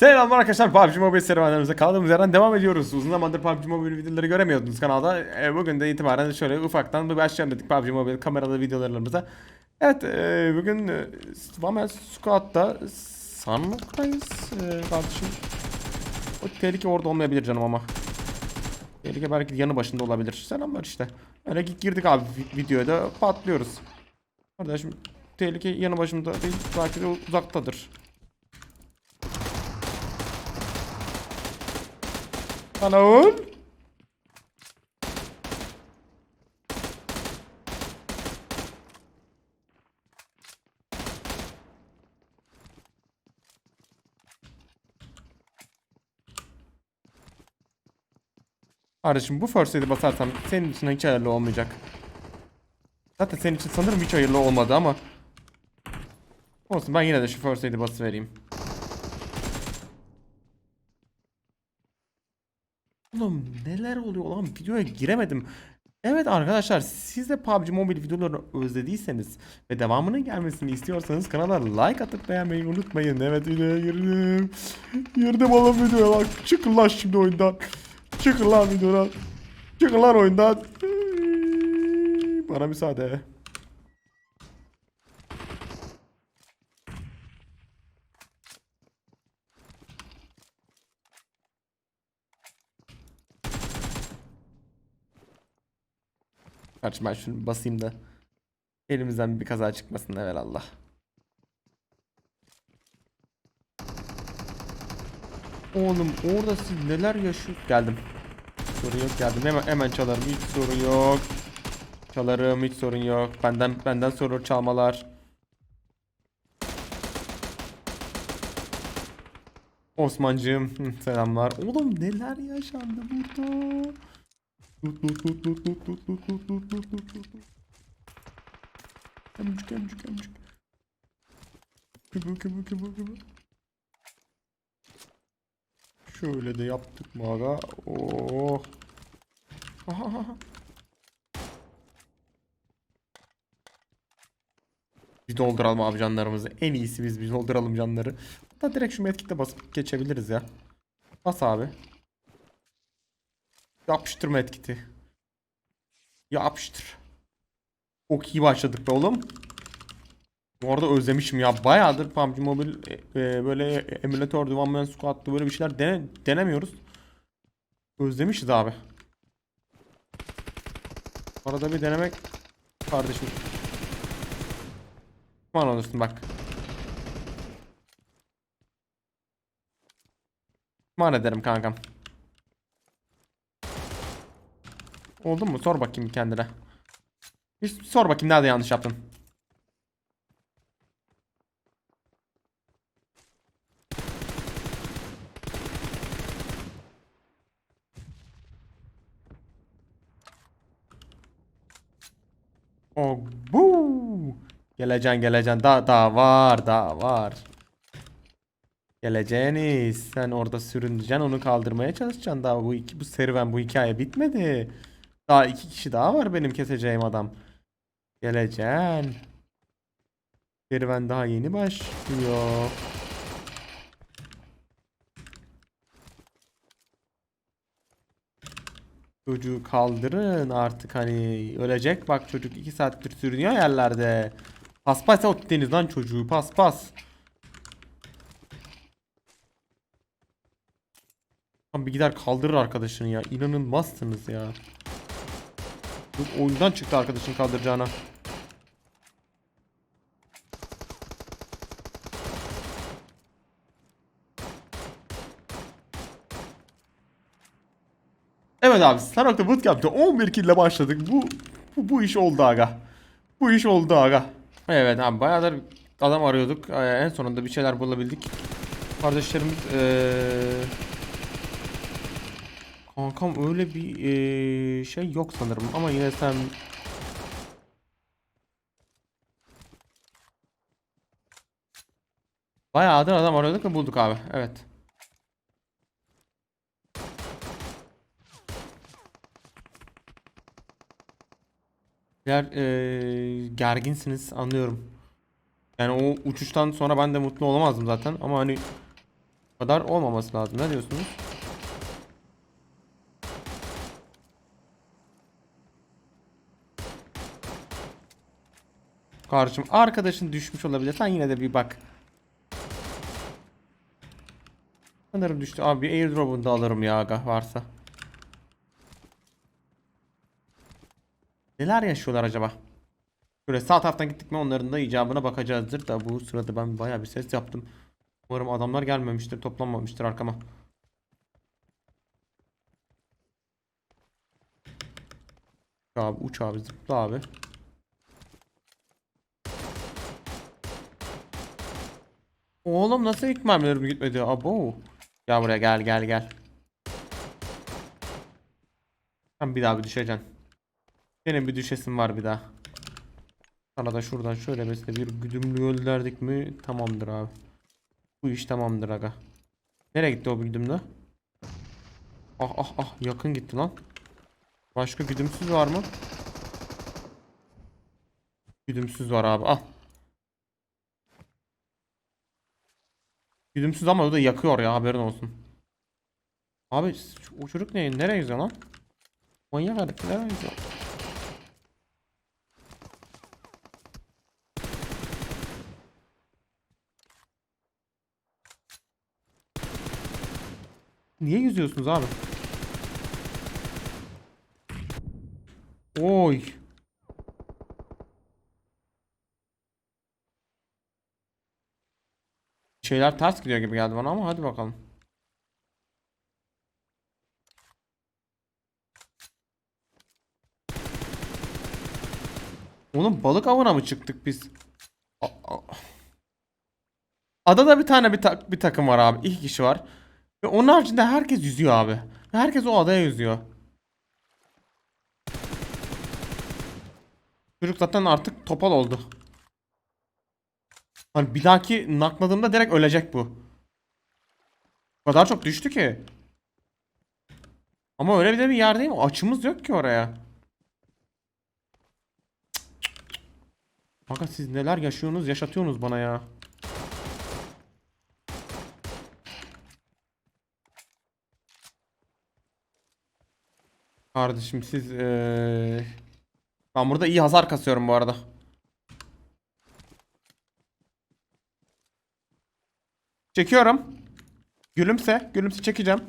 Selamlar arkadaşlar PUBG Mobile serüvenlerimize kaldığımız yerden devam ediyoruz. Uzun zamandır PUBG Mobile videoları göremiyordunuz kanalda. E, bugün de itibaren şöyle ufaktan bir başlayalım dedik PUBG Mobile kameralı videolarımıza. Evet e, bugün e, Swammel Squad'da sanmaktayız e, kardeşim. O tehlike orada olmayabilir canım ama. Tehlike belki yanı başında olabilir. Selamlar işte. Öyle girdik abi vi- videoya da patlıyoruz. Kardeşim tehlike yanı başımda değil belki de uzaktadır. Anaol. Kardeşim bu first aid'i basarsam senin için hiç hayırlı olmayacak. Zaten senin için sanırım hiç hayırlı olmadı ama. Olsun ben yine de şu first aid'i basıvereyim. Oğlum neler oluyor lan videoya giremedim. Evet arkadaşlar siz de PUBG Mobile videolarını özlediyseniz ve devamının gelmesini istiyorsanız kanala like atıp beğenmeyi unutmayın. Evet videoya girdim. Girdim oğlum videoya bak. Çıkın lan şimdi oyundan. Çıkın lan videodan. Çıkın lan oyundan. Bana müsaade. Kardeşim ben şunu basayım da elimizden bir kaza çıkmasın evvelallah. Oğlum orada siz neler yaşıyorsunuz? Geldim. Sorun yok geldim. Hemen hemen çalarım. Hiç sorun yok. Çalarım hiç sorun yok. Benden benden sorur çalmalar. Osmancığım selamlar. Oğlum neler yaşandı burada? Tut tut tut tut tut tut tut tut tut tut tut tut. Emcik emcik emcik. Kıbır kıbır kıbır kıbır. Şöyle de yaptık mı aga? Oh. Bir dolduralım abi canlarımızı. En iyisi biz bir dolduralım canları. Hatta direkt şu medkitle basıp geçebiliriz ya. Bas abi. Yapıştır medkiti. Yapıştır. Çok iyi başladık be oğlum. Bu arada özlemişim ya. Bayağıdır PUBG Mobile e, e, böyle emülatör, One Man Squad'lı böyle bir şeyler dene, denemiyoruz. Özlemişiz abi. Arada bir denemek kardeşim. Pişman olursun bak. Pişman ederim kankam. Oldu mu? Sor bakayım kendine. Bir sor bakayım nerede yanlış yaptın. O bu. Geleceksin geleceksin. Daha daha var daha var. Geleceğiniz. Sen orada sürüneceksin onu kaldırmaya çalışacaksın. Daha bu iki bu serüven bu hikaye bitmedi. Daha iki kişi daha var benim keseceğim adam. Geleceksin. Serüven daha yeni başlıyor. Çocuğu kaldırın artık hani ölecek bak çocuk 2 saattir sürünüyor yerlerde. Paspas ot deniz lan çocuğu paspas. Lan bir gider kaldırır arkadaşını ya inanılmazsınız ya. Oyundan çıktı arkadaşın kaldıracağına. Evet abi Starok'ta Bootcamp'te 11 kill ile başladık. Bu, bu bu iş oldu aga. Bu iş oldu aga. Evet abi bayağıdır adam arıyorduk. Ee, en sonunda bir şeyler bulabildik. Kardeşlerimiz ee... Kankam öyle bir ee, şey yok sanırım ama yine sen Bayağıdır adam arıyorduk ve bulduk abi. Evet. Eğer eee, gerginsiniz anlıyorum. Yani o uçuştan sonra ben de mutlu olamazdım zaten ama hani kadar olmaması lazım. Ne diyorsunuz? Kardeşim arkadaşın düşmüş olabilir. Sen yine de bir bak. Sanırım düştü. Abi bir airdrop'unu da alırım ya aga varsa. Neler yaşıyorlar acaba? Şöyle sağ taraftan gittik mi onların da icabına bakacağızdır da bu sırada ben bayağı bir ses yaptım. Umarım adamlar gelmemiştir, toplanmamıştır arkama. Abi, uç abi, zıpla abi. Oğlum nasıl ilk mermilerim gitmedi? Abo. Gel buraya gel gel gel. Sen bir daha bir düşeceksin. Senin bir düşesin var bir daha. Sana da şuradan şöyle mesela bir güdümlü gönderdik mi tamamdır abi. Bu iş tamamdır aga. Nereye gitti o güdümlü? Ah ah ah yakın gitti lan. Başka güdümsüz var mı? Güdümsüz var abi al. Güdümsüz ama o da yakıyor ya haberin olsun. Abi o çocuk ne? Nereye yüzüyor lan? Manyak herif nereye yüzüyor? Niye yüzüyorsunuz abi? Oy. Şeyler ters gidiyor gibi geldi bana ama hadi bakalım. Oğlum balık avına mı çıktık biz? Adada bir tane bir, tak- bir takım var abi. İki kişi var. Ve onun haricinde herkes yüzüyor abi. Herkes o adaya yüzüyor. Çocuk zaten artık topal oldu. Hani bir dahaki nakladığımda direkt ölecek bu. O kadar çok düştü ki. Ama öyle bir de bir yer değil mi? Açımız yok ki oraya. Fakat siz neler yaşıyorsunuz, yaşatıyorsunuz bana ya. Kardeşim siz eee ben burada iyi hasar kasıyorum bu arada. Çekiyorum. Gülümse, gülümse çekeceğim.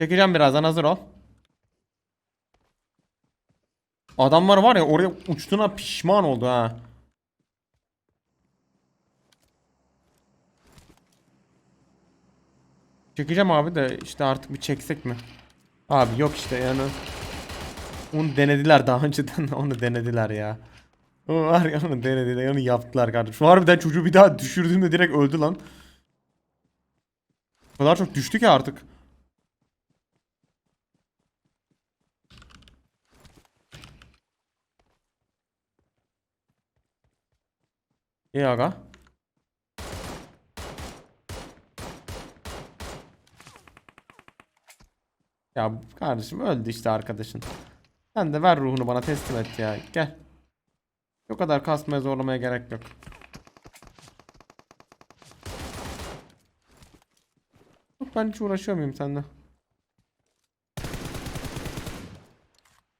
Çekeceğim birazdan hazır ol. Adamlar var ya oraya uçtuğuna pişman oldu ha. Çekeceğim abi de işte artık bir çeksek mi? Abi yok işte yani. Onu denediler daha önceden onu denediler ya. O var ya onu denediler onu yaptılar kardeşim. Harbiden çocuğu bir daha düşürdüğümde direkt öldü lan. O kadar çok düştü ki artık. İyi aga. Ya kardeşim öldü işte arkadaşın. Sen de ver ruhunu bana teslim et ya. Gel. O kadar kasmaya zorlamaya gerek yok. Ben hiç uğraşıyor muyum seninle?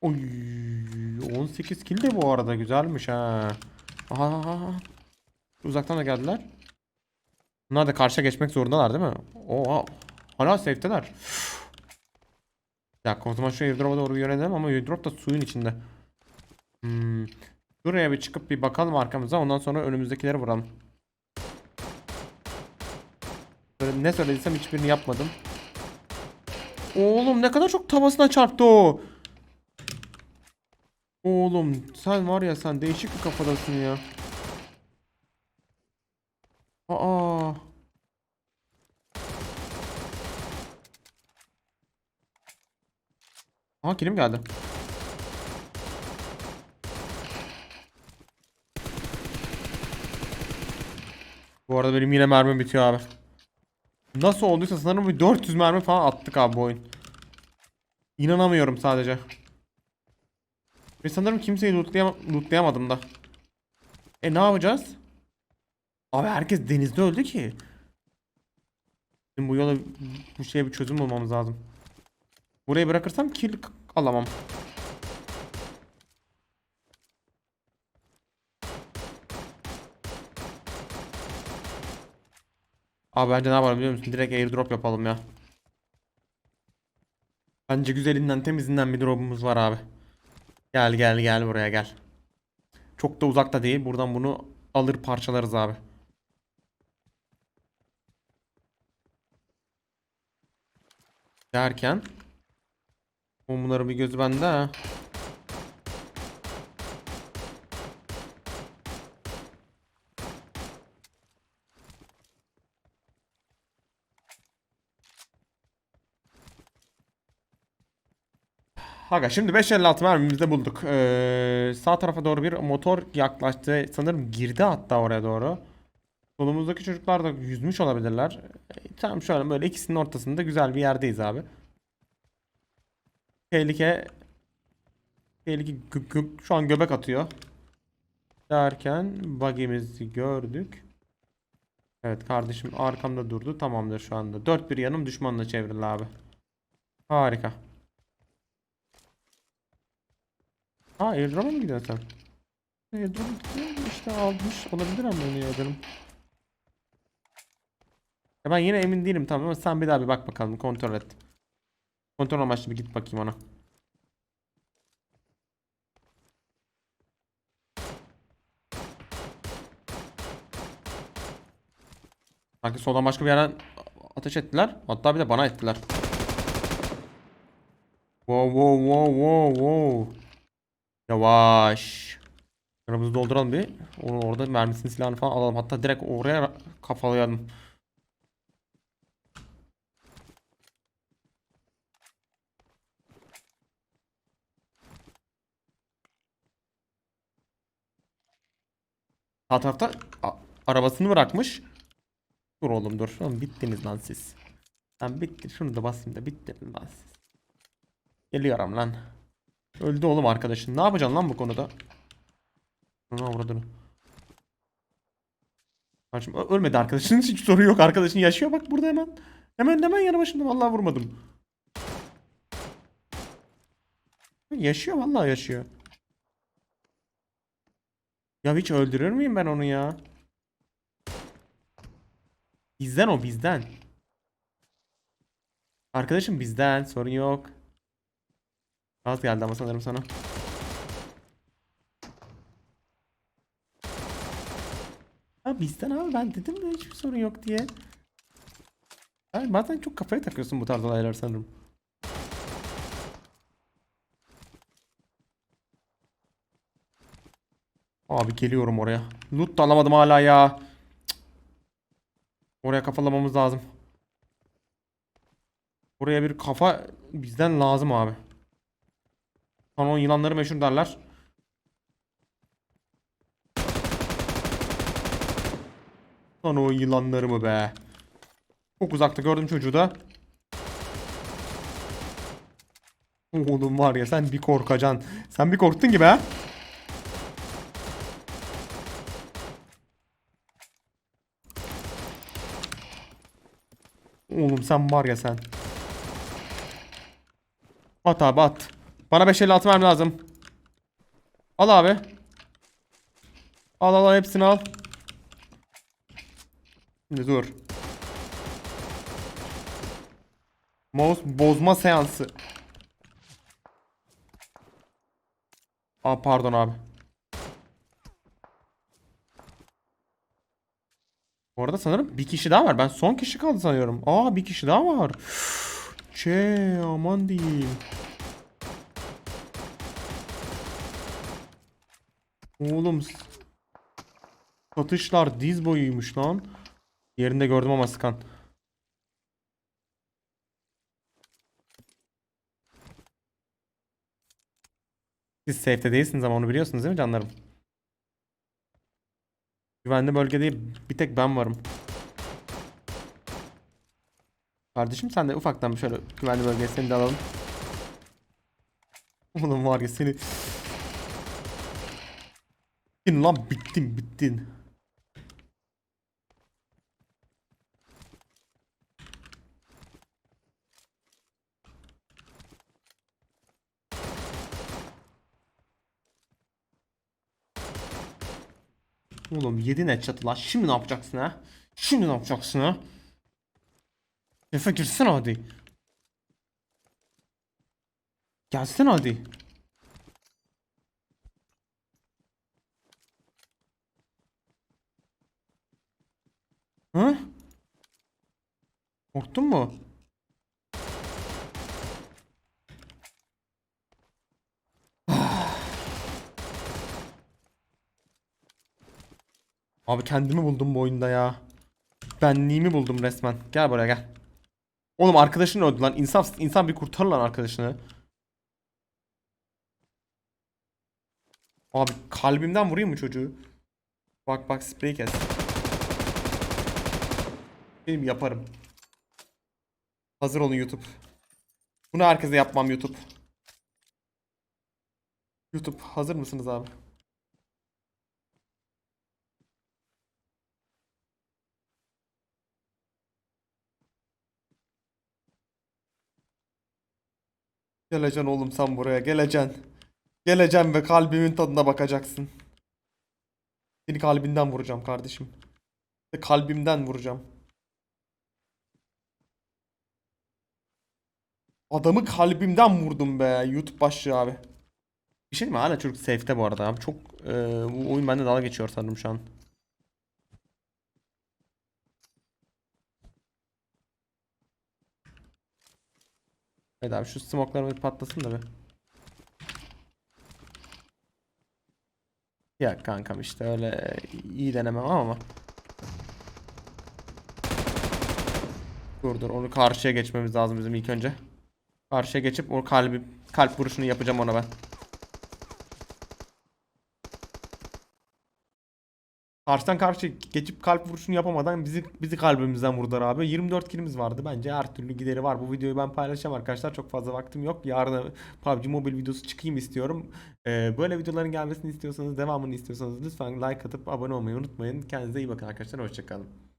Oy 18 kill de bu arada güzelmiş ha. Aha. Uzaktan da geldiler. Bunlar da karşıya geçmek zorundalar değil mi? Oha. Hala safe'teler. Ya o zaman şu airdrop'a doğru yönelelim ama airdrop da suyun içinde. Hmm. Şuraya bir çıkıp bir bakalım arkamıza ondan sonra önümüzdekileri vuralım. Ne söylediysem hiçbirini yapmadım. Oğlum ne kadar çok tavasına çarptı o. Oğlum sen var ya sen değişik bir kafadasın ya. Aa. Aha kilim geldi. Arada benim yine mermim bitiyor abi. Nasıl olduysa sanırım bir 400 mermi falan attık abi bu oyun. İnanamıyorum sadece. Ve sanırım kimseyi lootlayam lootlayamadım da. E ne yapacağız? Abi herkes denizde öldü ki. Bizim bu yola bu şeye bir çözüm bulmamız lazım. Burayı bırakırsam kill alamam. Abi bence ne yapalım biliyor musun? Direkt airdrop yapalım ya. Bence güzelinden temizinden bir drop'umuz var abi. Gel gel gel buraya gel. Çok da uzakta değil. Buradan bunu alır parçalarız abi. Derken Bunların bir gözü bende ha. Aga şimdi 556 mermimizi bulduk. Ee, sağ tarafa doğru bir motor yaklaştı. Sanırım girdi hatta oraya doğru. Solumuzdaki çocuklar da yüzmüş olabilirler. Ee, tamam şöyle böyle ikisinin ortasında güzel bir yerdeyiz abi. Tehlike Tehlike gö- gö- şu an göbek atıyor. Derken bug'imizi gördük. Evet kardeşim arkamda durdu. Tamamdır şu anda. Dört bir yanım düşmanla çevrildi abi. Harika. Ha airdrop'a mı gidiyorsun sen? Airdrop'a gidiyor işte almış olabilir ama onu ya canım. Ya ben yine emin değilim tamam ama sen bir daha bir bak bakalım kontrol et. Kontrol amaçlı bir git bakayım ona. Sanki soldan başka bir yerden ateş ettiler. Hatta bir de bana ettiler. Wow wow wow wow wow. Yavaş. Yanımızı dolduralım bir. Onun orada mermisini silahını falan alalım. Hatta direkt oraya kafalayalım. Sağ tarafta arabasını bırakmış. Dur oğlum dur. Oğlum bittiniz lan siz. Lan bitti. Şunu da basayım da bittiniz lan siz. Geliyorum lan. Öldü oğlum arkadaşın. Ne yapacaksın lan bu konuda? Ne avradını. Kardeşim ölmedi arkadaşın hiç sorun yok. Arkadaşın yaşıyor bak burada hemen. Hemen hemen yanı başında vallahi vurmadım. Yaşıyor vallahi yaşıyor. Ya hiç öldürür müyüm ben onu ya? Bizden o bizden. Arkadaşım bizden sorun yok. Az geldi ama sanırım sana. Ha bizden abi ben dedim de hiçbir sorun yok diye. Yani bazen çok kafaya takıyorsun bu tarz olaylar sanırım. Abi geliyorum oraya. Loot da alamadım hala ya. Cık. Oraya kafalamamız lazım. Buraya bir kafa bizden lazım abi. Kanon yılanları meşhur derler. Lan o yılanları mı be? Çok uzakta gördüm çocuğu da. Oğlum var ya sen bir korkacan. Sen bir korktun gibi ha? Oğlum sen var ya sen. At abi at. Bana 556 mermi lazım. Al abi. Al al al hepsini al. Şimdi dur. Mouse bozma seansı. Aa pardon abi. Bu arada sanırım bir kişi daha var. Ben son kişi kaldı sanıyorum. Aa bir kişi daha var. Çe aman diyeyim. Oğlum satışlar diz boyuymuş lan. Yerinde gördüm ama sıkan. Siz safe'de değilsiniz ama onu biliyorsunuz değil mi canlarım? Güvenli bölge değil. Bir tek ben varım. Kardeşim sen de ufaktan şöyle güvenli bölgeye seni de alalım. Oğlum var ya seni... Bittin lan bittin bittin. Oğlum yedi ne çatı lan. Şimdi ne yapacaksın ha? Şimdi ne yapacaksın ha? Efe girsin hadi. Gelsin hadi. Korktun mu? Abi kendimi buldum bu oyunda ya. Benliğimi buldum resmen. Gel buraya gel. Oğlum arkadaşın öldü lan. İnsan, insan bir kurtar lan arkadaşını. Abi kalbimden vurayım mı çocuğu? Bak bak sprey kes. Benim yaparım. Hazır olun YouTube. Bunu herkese yapmam YouTube. YouTube hazır mısınız abi? Geleceksin oğlum sen buraya geleceksin. Geleceksin ve kalbimin tadına bakacaksın. Seni kalbinden vuracağım kardeşim. Ve kalbimden vuracağım. Adamı kalbimden vurdum be. YouTube başlığı abi. Bir şey mi? Hala çocuk safe'te bu arada abi. Çok e, bu oyun bende dalga geçiyor sanırım şu an. Evet abi şu smoke'lar bir patlasın da bir. Ya kankam işte öyle iyi denemem ama. Dur dur onu karşıya geçmemiz lazım bizim ilk önce. Karşıya geçip o kalbi kalp vuruşunu yapacağım ona ben. Karşıdan karşıya geçip kalp vuruşunu yapamadan bizi bizi kalbimizden vurdular abi. 24 kilimiz vardı. Bence her türlü gideri var. Bu videoyu ben paylaşacağım arkadaşlar. Çok fazla vaktim yok. Yarın PUBG Mobile videosu çıkayım istiyorum. Ee, böyle videoların gelmesini istiyorsanız, devamını istiyorsanız lütfen like atıp abone olmayı unutmayın. Kendinize iyi bakın arkadaşlar. Hoşçakalın.